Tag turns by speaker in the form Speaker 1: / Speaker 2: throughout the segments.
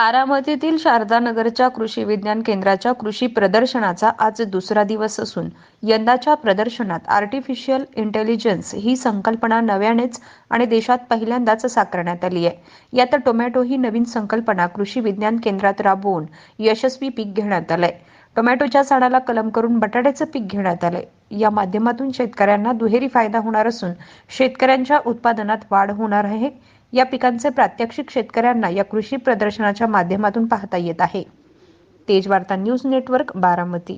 Speaker 1: बारामतीतील शारदानगरच्या कृषी विज्ञान केंद्राच्या कृषी प्रदर्शनाचा आज दुसरा दिवस असून यंदाच्या प्रदर्शनात आर्टिफिशियल इंटेलिजन्स ही संकल्पना नव्यानेच आणि देशात पहिल्यांदाच साकारण्यात आली आहे. यात टोमॅटो ही नवीन संकल्पना कृषी विज्ञान केंद्रात राबवून यशस्वी पीक घेण्यात आलंय. टोमॅटोच्या सणाला कलम करून बटाट्याचं पीक घेण्यात आलंय. या माध्यमातून शेतकऱ्यांना दुहेरी फायदा होणार असून शेतकऱ्यांच्या उत्पादनात वाढ होणार आहे. या पिकांचे प्रात्यक्षिक शेतकऱ्यांना या कृषी प्रदर्शनाच्या माध्यमातून पाहता येत आहे. तेज वार्ता न्यूज नेटवर्क बारामती.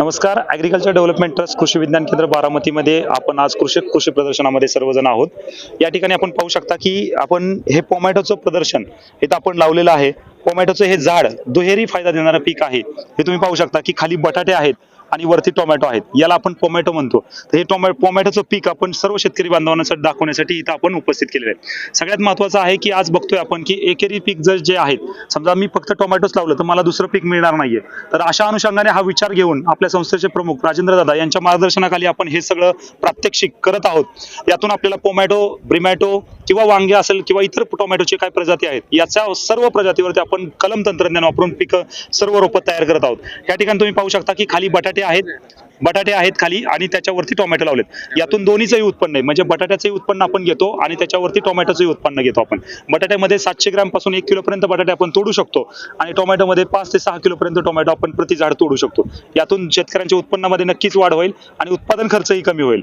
Speaker 2: नमस्कार. ॲग्रिकल्चर डेव्हलपमेंट ट्रस्ट कृषी विज्ञान केंद्र बारामतीमध्ये आपण आज कृषी कृषी प्रदर्शनामध्ये सर्वजण आहोत. या ठिकाणी आपण पाहू शकता की आपण हे पोमॅटोचं प्रदर्शन इथं आपण लावलेलं आहे. टोमॅटोचं हे झाड दुहेरी फायदा देणारं पीक आहे. हे तुम्ही पाहू शकता की खाली बटाटे आहेत. आणि वरती टोमॅटो आहेत. याला आपण टोमॅटो म्हणतो. तर हे टोमॅटो टोमॅटोचं पीक आपण सर्व शेतकरी बांधवांसाठी दाखवण्यासाठी इथं आपण उपस्थित केलेलं आहे. सगळ्यात महत्त्वाचं आहे की आज बघतोय आपण की एकेरी पीक जर जे आहेत समजा मी फक्त टोमॅटोच लावलं तर मला दुसरं पीक मिळणार नाहीये. तर अशा अनुषंगाने हा विचार घेऊन आपल्या संस्थेचे प्रमुख राजेंद्र दादा यांच्या मार्गदर्शनाखाली आपण हे सगळं प्रात्यक्षिक करत आहोत. यातून आपल्याला टोमॅटो ब्रिमॅटो किंवा वांगे असेल किंवा इतर टोमॅटोचे काय प्रजाती आहेत याच्या सर्व प्रजातीवरती आपण कलम तंत्रज्ञान वापरून पिकं सर्व रोपं तयार करत आहोत. या ठिकाणी तुम्ही पाहू शकता की खाली बटाटे आहेत बटाटे आहेत खाली आणि त्याच्यावरती टोमॅटो लावलेत. यातून दोन्हीचंही उत्पन्न आहे. म्हणजे बटाट्याचंही उत्पन्न आपण घेतो आणि त्याच्यावरती टोमॅटोचंही उत्पन्न घेतो आपण. बटाट्यामध्ये सातशे ग्रॅमपासून एक किलोपर्यंत बटाटे आपण तोडू शकतो आणि टोमॅटोमध्ये पाच ते सहा किलोपर्यंत टोमॅटो आपण प्रति झाड तोडू शकतो. यातून शेतकऱ्यांच्या उत्पन्नामध्ये नक्कीच वाढ होईल आणि उत्पादन खर्चही कमी होईल.